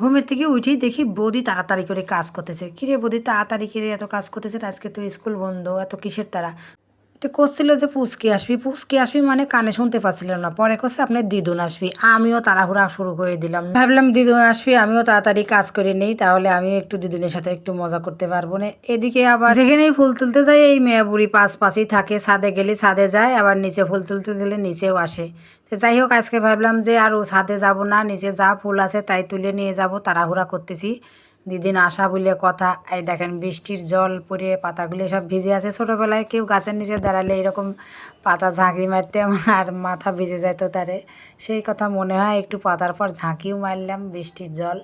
ঘুমের থেকে উঠেই দেখি বৌদি তাড়াতাড়ি করে কাজ করতেছে। কিরে বৌদি, তাড়াতাড়ি কিরে এত কাজ করতেছে আজকে তো স্কুল বন্ধ, এত কিসের তারা তো করছিল যে পুচকে আসবি পুচকে আসবি মানে কানে শুনতে পাচ্ছিল না। পরে করছে আপনার দিদুন আসবি। আমিও তাড়াহুড়া শুরু করে দিলাম। ভাবলাম, দিদুন আসবি, আমিও তাড়াতাড়ি কাজ করে নেই, তাহলে আমি একটু দিদুনের সাথে একটু মজা করতে পারব না। এদিকে আবার যেখানেই ফুল তুলতে যাই, এই মেয়া বুড়ি পাশ পাশেই থাকে। ছাদে গেলে ছাদে যায়, আবার নিচে ফুল তুলতে গেলে নিচেও আসে। তো যাই হোক, আজকে ভাবলাম যে আর ও ছাদে যাব না, নিচে যা ফুল আছে তাই তুলে নিয়ে যাব, তাড়াহুড়া করতেছি। দিদিন আসা বলে কথা, এই দেখেন বৃষ্টির জল পড়ে, পাতাগুলি সব ভিজে আছে। ছোটোবেলায় কেউ গাছের নিচে দাঁড়ালে এরকম পাতা ঝাঁকি মারতে আর মাথা ভিজে যেত তারে। সেই কথা মনে হয় একটু পাতার পর ঝাঁকিও মারলাম বৃষ্টির জল।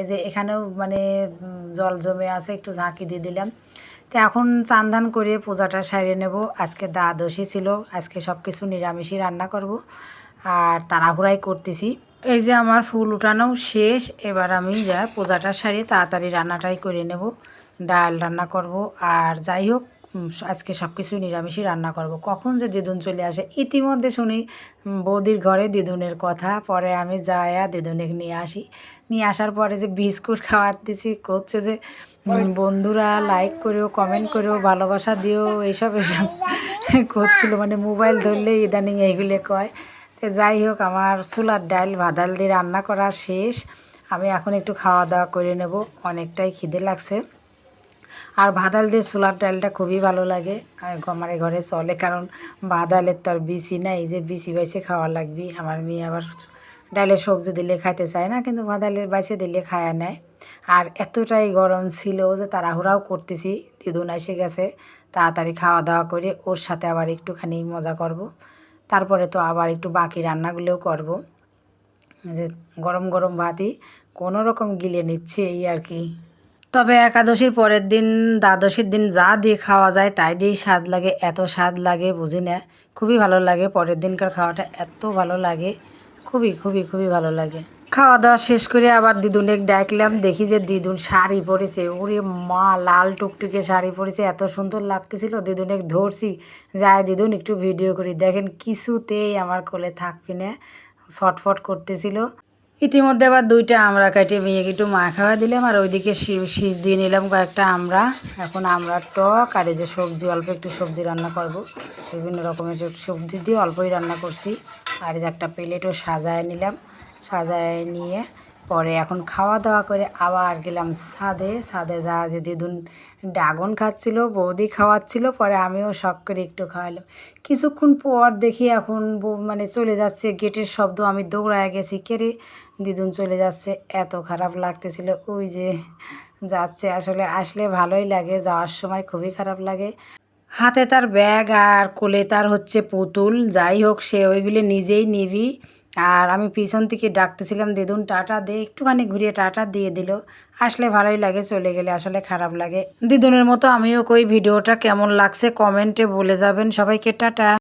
এই যে এখানেও মানে জল জমে আছে, একটু ঝাঁকি দিয়ে দিলাম। তো এখন চান ধান করে পূজাটা সারিয়ে নেব। আজকে দ্বাদশী ছিল, আজকে সব কিছু নিরামিষই রান্না করব। আর তাড়াহুড়াই করতেছি। এই যে আমার ফুল উঠানো শেষ এবার আমি যা পূজাটা সারিয়ে তাড়াতাড়ি রান্নাটাই করে নেব। ডাল রান্না করব আর যাই হোক আজকে সব কিছু নিরামিষই রান্না করব। কখন যে দিদুন চলে আসে ইতিমধ্যে শুনি বৌদির ঘরে দিদুনের কথা। পরে আমি যাই দিদুনে নিয়ে আসি। নিয়ে আসার পরে যে বিস্কুট খাওয়ার দিছি করছে যে বন্ধুরা লাইক করেও কমেন্ট করেও ভালোবাসা দিও এইসব এসব করছিল মানে মোবাইল ধরলে ইদানিং এইগুলো কয়। তো যাই হোক, আমার চুলার ডাল ভাদাল দিয়ে রান্না করা শেষ। আমি এখন একটু খাওয়া দাওয়া করে নেব, অনেকটাই খিদে লাগছে। আর ভাদাল দিয়ে ছোলার ডালটা খুবই ভালো লাগে। আমার ঘরে চলে, কারণ ভাদালের তো আর বিসি নাই যে বিসি বাইসে খাওয়া লাগবে আমার মেয়ে আবার ডালের সবজি দিলে খাইতে চায় না, কিন্তু ভাদালের বাইসে দিলে খায়া নেয়। আর এতটাই গরম ছিল যে তাড়াহুড়াও করতেছি, দিদুন এসে গেছে। তাড়াতাড়ি খাওয়া দাওয়া করে ওর সাথে আবার একটুখানি মজা করব। তারপরে তো আবার একটু বাকি রান্নাগুলোও করব। যে গরম গরম ভাতই কোনো রকম গিলে নিচ্ছে এই আর কি। তবে একাদশীর পরের দিন, দ্বাদশীর দিন যা দিয়ে খাওয়া যায় তাই দিয়েই স্বাদ লাগে, এত স্বাদ লাগে বুঝি না। খুবই ভালো লাগে পরের দিনকার খাওয়াটা, এত ভালো লাগে, খুবই খুবই খুবই ভালো লাগে। খাওয়া দাওয়া শেষ করে আবার দিদুনে ডাকলাম, দেখি যে দিদুন শাড়ি পরেছে। ওরে মা, লাল টুকটুকে শাড়ি পরেছে, এত সুন্দর লাগতেছিল। দিদুনে ধরছি যায় দিদুন একটু ভিডিও করি। দেখেন কিছুতেই আমার কোলে থাকবি না, ছটফট করতেছিল। ইতিমধ্যে আবার দুইটা আমরা কাটিয়ে মেয়েকে একটু মা খাওয়া দিলাম, আর ওইদিকে শীষ দিয়ে নিলাম কয়েকটা আমরা। এখন আমরা টক, আর এই যে সবজি, অল্প একটু সবজি রান্না করব। বিভিন্ন রকমের সবজি দিয়ে অল্পই রান্না করছি। আর একটা প্লেটও সাজায় নিলাম। সাজায় নিয়ে পরে এখন খাওয়া দাওয়া করে আবার গেলাম ছাদে ছাদে যা যে দিদুন ড্রাগন খাচ্ছিল, বৌদি খাওয়াচ্ছিল, পরে আমিও শখ করে একটু খাওয়ালাম। কিছুক্ষণ পর দেখি এখন মানে চলে যাচ্ছে, গেটের শব্দ আমি দৌড়ায় গেছি কেড়ে দিদুন চলে যাচ্ছে, এত খারাপ লাগতেছিল, ওই যে যাচ্ছে। আসলে আসলে ভালোই লাগে, যাওয়ার সময় খুবই খারাপ লাগে। হাতে তার ব্যাগ আর কোলে তার হচ্ছে পুতুল, যাই হোক সে ওইগুলি নিজেই নিবি। আর আমি পিছন থেকে ডাকতেছিলাম, দেদুন, টাটা দে। একটুখানি ঘুরিয়ে টাটা দিয়ে দিল। আসলে ভালোই লাগে চলে গেলে, আসলে খারাপ লাগে। দিদুনের মতো আমিও কই, ভিডিওটা কেমন লাগছে? কমেন্টে বলে যাবেন সবাইকে, টাটা।